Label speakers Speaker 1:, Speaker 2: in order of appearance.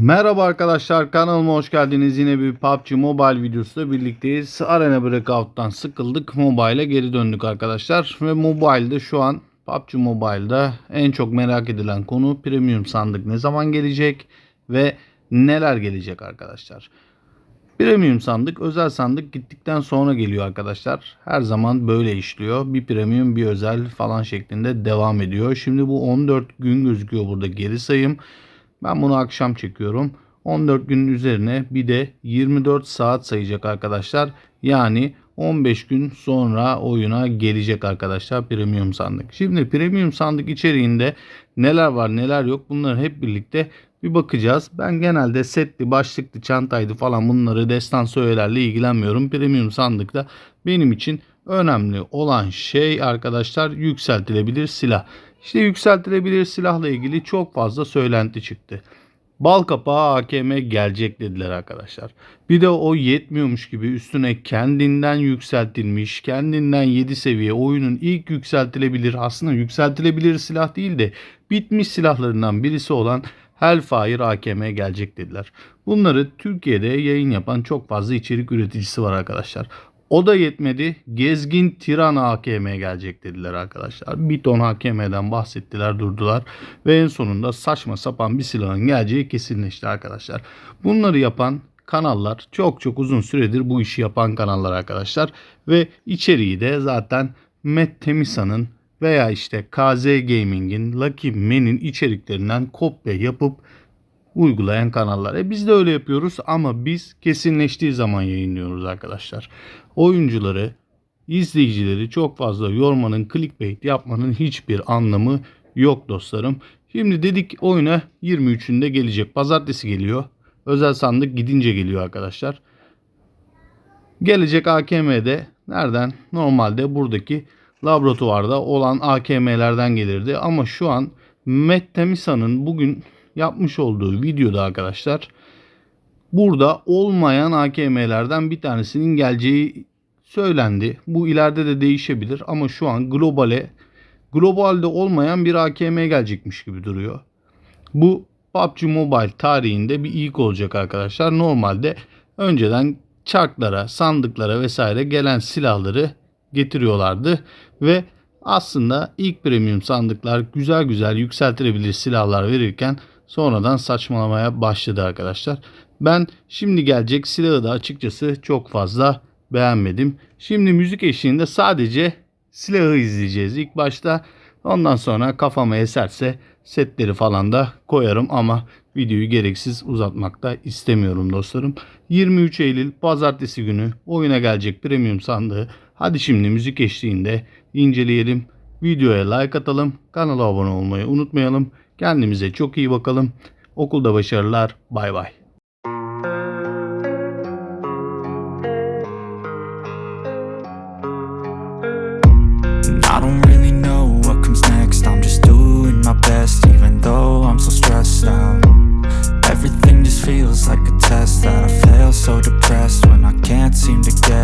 Speaker 1: Merhaba arkadaşlar kanalıma hoş geldiniz. Yine bir PUBG Mobile videosuyla birlikteyiz. Arena Breakout'tan sıkıldık. Mobile'e geri döndük arkadaşlar. Ve Mobile'de şu an PUBG Mobile'da en çok merak edilen konu premium sandık ne zaman gelecek ve neler gelecek arkadaşlar. Premium sandık, özel sandık gittikten sonra geliyor arkadaşlar. Her zaman böyle işliyor. Bir premium, bir özel falan şeklinde devam ediyor. Şimdi bu 14 gün gözüküyor burada geri sayım. Ben bunu akşam çekiyorum. 14 günün üzerine bir de 24 saat sayacak arkadaşlar. Yani 15 gün sonra oyuna gelecek arkadaşlar premium sandık. Şimdi premium sandık içeriğinde neler var neler yok bunları hep birlikte bir bakacağız. Ben genelde setli, başlıklı, çantaydı falan bunları destan öğelerle ilgilenmiyorum. Premium sandıkta benim için önemli olan şey arkadaşlar yükseltilebilir silah. İşte yükseltilebilir silahla ilgili çok fazla söylenti çıktı. Bal kapağı AKM gelecek dediler arkadaşlar. Bir de o yetmiyormuş gibi üstüne kendinden yükseltilmiş, kendinden 7 seviye oyunun ilk yükseltilebilir aslında yükseltilebilir silah değil de bitmiş silahlarından birisi olan Hellfire AKM gelecek dediler. Bunları Türkiye'de yayın yapan çok fazla içerik üreticisi var arkadaşlar. O da yetmedi. Gezgin Tiran AKM gelecek dediler arkadaşlar. Bir ton AKM'den bahsettiler durdular. Ve en sonunda saçma sapan bir silahın geleceği kesinleşti arkadaşlar. Bunları yapan kanallar çok çok uzun süredir bu işi yapan kanallar arkadaşlar. Ve içeriği de zaten Matt Temisa'nın veya işte KZ Gaming'in, Lucky Man'in içeriklerinden kopya yapıp uygulayan kanallar. E biz de öyle yapıyoruz ama biz kesinleştiği zaman yayınlıyoruz arkadaşlar. Oyuncuları, izleyicileri çok fazla yormanın, clickbait yapmanın hiçbir anlamı yok dostlarım. Şimdi dedik oyuna 23'ünde gelecek. Pazartesi geliyor. Özel sandık gidince geliyor arkadaşlar. Gelecek AKM'de nereden? Normalde buradaki laboratuvarda olan AKM'lerden gelirdi. Ama şu an Matt Temisa'nın bugün yapmış olduğu videoda arkadaşlar burada olmayan AKM'lerden bir tanesinin geleceği söylendi. Bu ileride de değişebilir ama şu an globale globalde olmayan bir AKM gelecekmiş gibi duruyor. Bu PUBG Mobile tarihinde bir ilk olacak arkadaşlar. Normalde önceden çarklara, sandıklara vesaire gelen silahları getiriyorlardı ve aslında ilk premium sandıklar güzel güzel yükseltilebilir silahlar verirken sonradan saçmalamaya başladı arkadaşlar. Ben şimdi gelecek silahı da açıkçası çok fazla beğenmedim. Şimdi müzik eşliğinde sadece silahı izleyeceğiz ilk başta. Ondan sonra kafama eserse setleri falan da koyarım ama videoyu gereksiz uzatmak da istemiyorum dostlarım. 23 Eylül pazartesi günü oyuna gelecek premium sandığı. Hadi şimdi müzik eşliğinde inceleyelim. Videoya like atalım. Kanala abone olmayı unutmayalım. Kendimize çok iyi bakalım. Okulda başarılar. Bay bay.
Speaker 2: Everything just feels like a test that I fail. So depressed when I can't seem to get